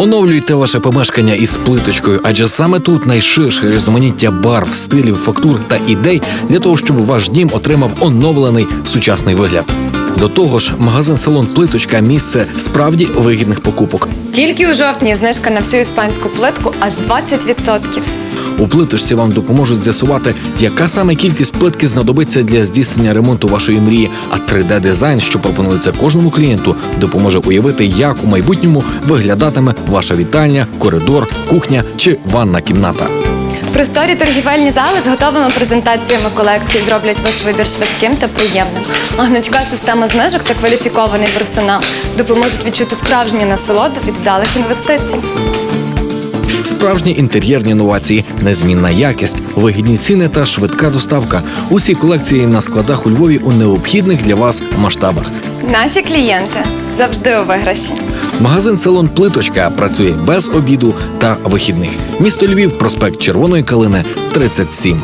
Оновлюйте ваше помешкання із плиточкою, адже саме тут найширше різноманіття барв, стилів, фактур та ідей для того, щоб ваш дім отримав оновлений сучасний вигляд. До того ж, магазин салон Плиточка місце справді вигідних покупок. Тільки у жовтні знижка на всю іспанську плитку аж 20%. У плиточці вам допоможуть з'ясувати, яка саме кількість плитки знадобиться для здійснення ремонту вашої мрії. А 3D-дизайн, що пропонується кожному клієнту, допоможе уявити, як у майбутньому виглядатиме ваша вітальня, коридор, кухня чи ванна кімната. Просторі торгівельні зали з готовими презентаціями колекції зроблять ваш вибір швидким та приємним. А гнучка система знижок та кваліфікований персонал допоможуть відчути справжню насолоду від вдалих інвестицій. Справжні інтер'єрні новації, незмінна якість, вигідні ціни та швидка доставка. Усі колекції на складах у Львові у необхідних для вас масштабах. Наші клієнти завжди у виграші. Магазин салон Плиточка працює без обіду та вихідних. Місто Львів, проспект Червоної Калини, 37.